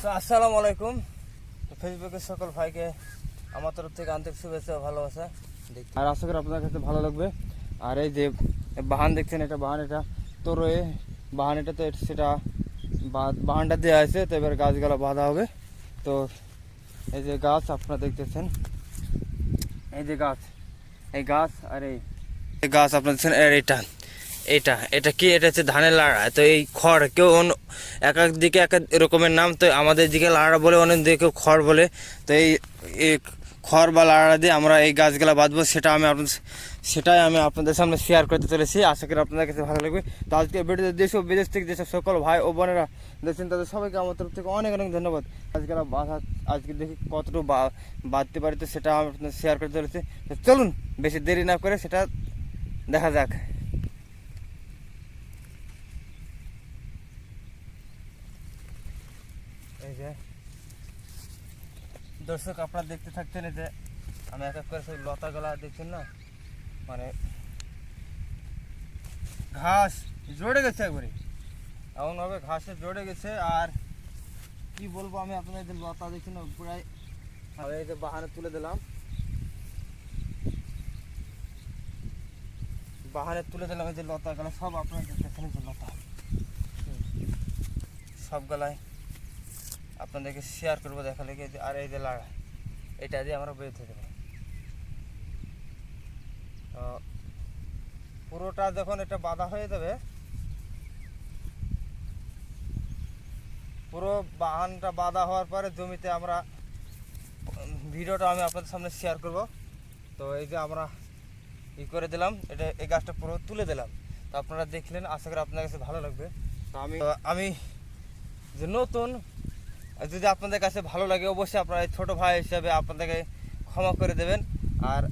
আসসালামু আলাইকুম। ফেসবুকের সকল ভাইকে আমার তরফ থেকে আন্তরিক শুভেচ্ছা ভালোবাসা। দেখতে আর আশা করি আপনাদের কাছে ভালো লাগবে। আর এই যে বাহান দেখছেন এটা বাহান, এটা তো রয়ে বাহান এটা তো সেটা বাহানটা দেওয়া আছে, তো এবার গাছগুলো বাঁধা হবে। তো এই যে গাছ আপনারা দেখতেছেন। এই যে গাছ। এই গাছ আর এই এই গাছ আপনারা দেখছেন, আর এটা এটা এটা কি? এটা হচ্ছে ধানের লাড়া। তো এই খড়, কেউ এক এক দিকে এক এক রকমের নাম, তো আমাদের দিকে লাড়া বলে অনেক দিকে কেউ খড় বলে। তো এই খড় বা লাড়া দিয়ে আমরা এই গাছগুলা বাঁধবো, সেটা আমি আপনাদের সেটাই আমি আপনাদের সামনে শেয়ার করতে চলেছি। আশা করি আপনাদের কাছে ভালো লাগবে। তো আজকে ভিডিওতে দেশ ও বিদেশ থেকে যেসব সকল ভাই ও বোনেরা দেখছেন, তাদের সবাইকে আমার তরফ থেকে অনেক অনেক ধন্যবাদ। আজকে বাঁধা, আজকে দেখি কতটুকু বাঁধতে পারি, তো সেটা আমি আপনাদের শেয়ার করতে চলেছি। তো চলুন, বেশি দেরি না করে সেটা দেখা যাক এই যে দর্শক আপনারা দেখতে থাকতেন যে আমি এক এক করে সেই লতাগুলা দেখছেন না? মানে ঘাস জড়ে গেছে একবারে। এমনভাবে ঘাসে জড়ে গেছে আর কি বলব আমি আপনাদের লতা দেখছেন না, প্রায় আমি এই যে বাহানে তুলে দিলাম। বাহানে তুলে দিলাম এই যে লতাগুলো, সব আপনারা দেখতেছেন যে লতা। হুম। সবগুলাই আপনাদেরকে শেয়ার করব দেখা লেগে আর এই যে লাড়া এটা দিয়ে আমরা বেঁধে দেবো তো পুরোটা যখন এটা বাঁধা হয়ে যাবে, পুরো বাহানটা বাঁধা হওয়ার পরে জমিতে আমরা, ভিডিওটা আমি আপনাদের সামনে শেয়ার করব। তো এই যে আমরা ই করে দিলাম, এটা এই গাছটা পুরো তুলে দিলাম। তো আপনারা দেখলেন, আশা করি আপনার কাছে ভালো লাগবে। তো আমি আমি যে নতুন যদি আপনাদের কাছে ভালো লাগে, অবশ্যই আপনারা ছোটো ভাই হিসাবে আপনাদেরকে ক্ষমা করে দেবেন। আর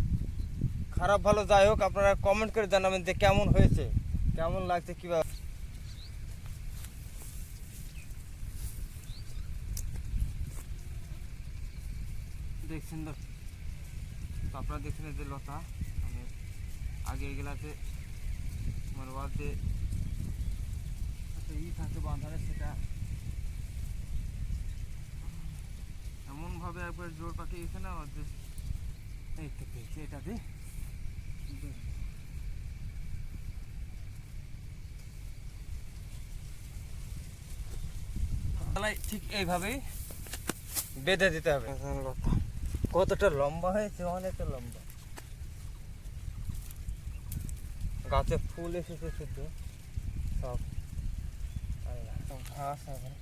খারাপ ভালো যাই হোক, আপনারা কমেন্ট করে জানাবেন যে কেমন হয়েছে, কেমন লাগছে, কীভাবে দেখছেন আপনারা দেখছেন যে লতা আমি আগে এগুলাতে আমার বাড়িতে ই থাকে বাঁধানে, সেটা এমন ভাবে একবার জোর পাকিয়ে গেছে না, যে এই তো পেয়েছি, এটা দিয়ে ঠিক এইভাবেই বেঁধে দিতে হবে। কতটা লম্বা হয়েছে, অনেকটা লম্বা। গাছে ফুল এসেছে শুধু। সব। ঘাস এখন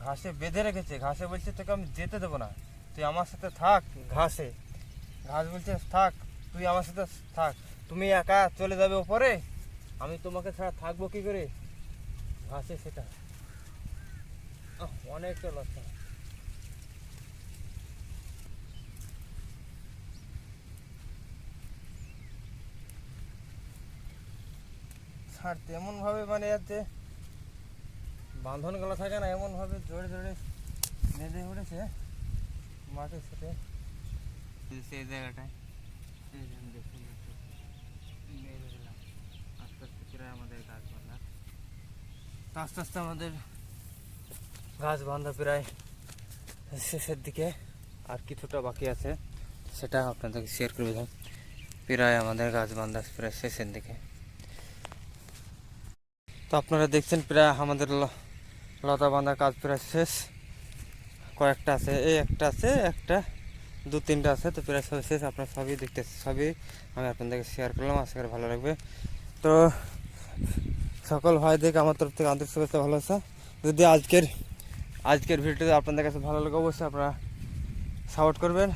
ঘাসে বেঁধে রেখেছে। ঘাসে বলছে তোকে আমি যেতে দেবো না। তুই আমার সাথে থাক ঘাসে। ঘাস বলছে থাক তুই আমার সাথে থাক। তুমি একা চলে যাবে ওপরে। আমি তোমাকে ছাড়া থাকব কি করে? ঘাসে সেটা। আহ, অনেকটা লস্তা ছাড়তে এমন ভাবে মানে যাতে বাঁধন গলা থাকে না এমন ভাবে জোরে জোরে বেঁধে উঠেছে মাটির সাথে। সেই জায়গাটায়। আস্তে আস্তে আমাদের গাছ বাঁধা। আস্তে আস্তে আমাদের গাছ বাঁধা প্রায় শেষের দিকে। আর কিছুটা বাকি আছে সেটা আপনাদেরকে শেয়ার করে দিলাম। প্রায় আমাদের গাছ বাঁধা প্রায় শেষের দিকে। তো আপনারা দেখছেন প্রায় আমাদের লতা বাঁধা কাজ প্রায় শেষ। কয়েকটা আছে, এই একটা আছে, একটা, দু, তিনটা আছে, তো প্রায় সব শেষ, আপনারা সবই দেখতে সবই আমি আপনাদেরকে শেয়ার করলাম, আশা করি ভালো লাগবে। তো সকল ভাইদেরকে আমার তরফ থেকে আন্তরিক শুভেচ্ছা, ভালো আছে? যদি আজকের আজকের ভিডিওতে আপনাদের কাছে ভালো লাগে, অবশ্যই আপনারা সাপোর্ট করবেন।